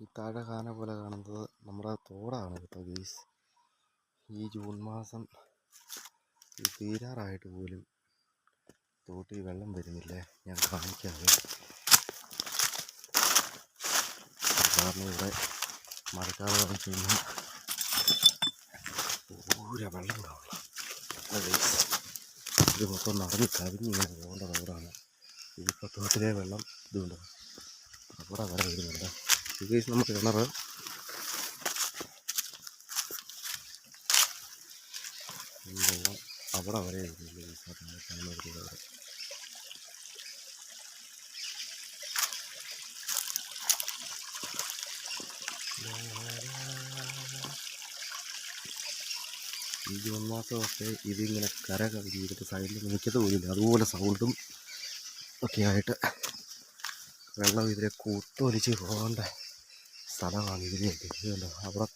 ഈ താഴെ കാന പോലെ കാണുന്നത് നമ്മുടെ തോടാണ് കേട്ടോ ഗെയ്സ് ഈ ജൂൺ മാസം ഈ തീരാറായിട്ട് പോലും തോട്ടിൽ വെള്ളം വരുന്നില്ലേ? ഞാൻ കാണിക്കാതെ കാരണം ഇവിടെ മഴക്കാലം വന്നു കഴിഞ്ഞാൽ പൂര വെള്ളം ഗെയ്സ് ഇത് മൊത്തം നടന്ന് കവിഞ്ഞിങ്ങനെ പോകേണ്ട തോടാണ്. ഇതിപ്പോൾ തോട്ടിലെ വെള്ളം ഇതുണ്ട്. അവിടെ വരെ വരുന്നുണ്ട്. കിണറ്. ഈ വെള്ളം അവിടെ വരെ. ഈ ജൂൺ മാസമൊക്കെ ഇതിങ്ങനെ കര കവിഞ്ഞ് ഇതിന്റെ സൈഡിൽ നിൽക്കത്ത് പോലില്ല അതുപോലെ സൗണ്ടും ഒക്കെ ആയിട്ട് വെള്ളം ഇതിലെ കൂത്തൊലിച്ച് പോകേണ്ട. സ്ഥലമാണ് ഇതിലേക്ക് ഇതുണ്ടോ. അവിടെ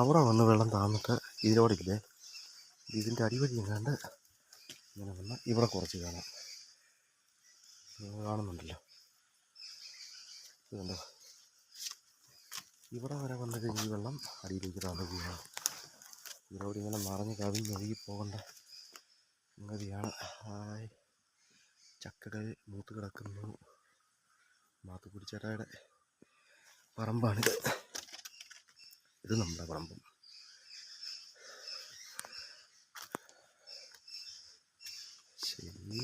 അവിടെ വന്ന് വെള്ളം താന്നിട്ട് ഇതിലോടില്ലേ ഇതിന്റെ അടിവഴി എങ്ങാണ്ട് ഇങ്ങനെ വന്ന് ഇവിടെ കുറച്ച് കാണാം. കാണുന്നുണ്ടല്ലോ. ഇതുണ്ടോ? ഇവിടെ വരെ വന്നിട്ട് ഈ വെള്ളം അടിയിലേക്ക് താന്നുകയാണ് ഇതിലൂടെ ഇങ്ങനെ നിറഞ്ഞ് കവിഞ്ഞൊഴുകി പോകേണ്ട സംഗതിയാണ്. ഹായ് ചക്കകൾ മൂത്ത് കിടക്കുന്നു. മാത്തുക്കുടി ചേട്ടായുടെ പറമ്പാണിത് ഇത് നമ്മുടെ പറമ്പും. ശരി.